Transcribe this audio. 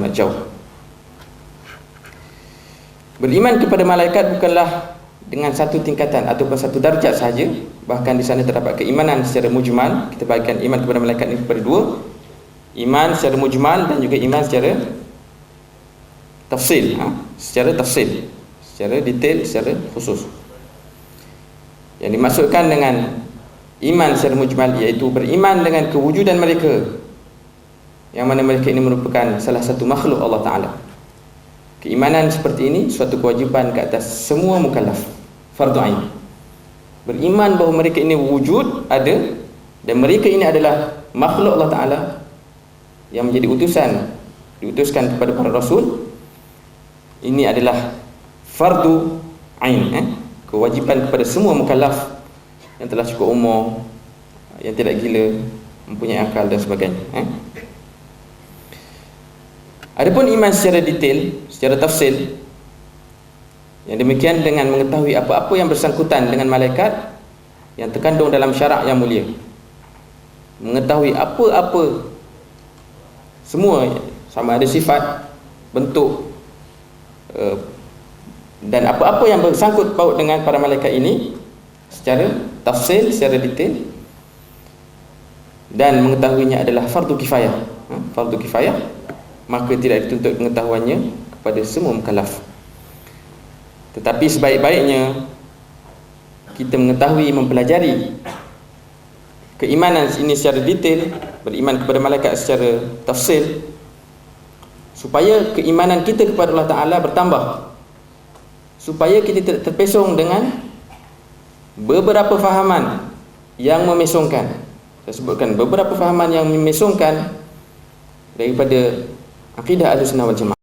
amat jauh. Beriman kepada malaikat bukanlah dengan satu tingkatan ataupun satu darjat sahaja. Bahkan di sana terdapat keimanan secara mujmal. Kita bagikan iman kepada malaikat ini kepada dua. Iman secara mujmal dan juga iman secara tafsil ha? secara tafsil secara detail secara khusus. Yang dimaksudkan dengan iman secara mujmal iaitu beriman dengan kewujudan mereka yang mana mereka ini merupakan salah satu makhluk Allah Ta'ala keimanan seperti ini suatu kewajiban ke atas semua mukallaf fardu ain beriman bahawa mereka ini wujud ada dan mereka ini adalah makhluk Allah Ta'ala yang menjadi utusan diutuskan kepada para rasul ini adalah fardu ain eh? kewajiban kepada semua mukallaf yang telah cukup umur yang tidak gila mempunyai akal dan sebagainya eh? Adapun iman secara detail, secara tafsil yang demikian dengan mengetahui apa-apa yang bersangkutan dengan malaikat yang terkandung dalam syarak yang mulia. Mengetahui apa-apa semua sama ada sifat, bentuk eh, dan apa-apa yang bersangkut paut dengan para malaikat ini secara tafsil, secara detail dan mengetahuinya adalah fardu kifayah. Ha? Fardu kifayah maka tidak dituntut pengetahuannya kepada semua mukallaf. Tetapi sebaik-baiknya kita mengetahui mempelajari keimanan ini secara detail beriman kepada malaikat secara tafsil supaya keimanan kita kepada Allah Ta'ala bertambah supaya kita tidak terpesong dengan beberapa fahaman yang memesongkan. Saya sebutkan beberapa fahaman yang memesongkan daripada akidah ahli sunnah wal jamaah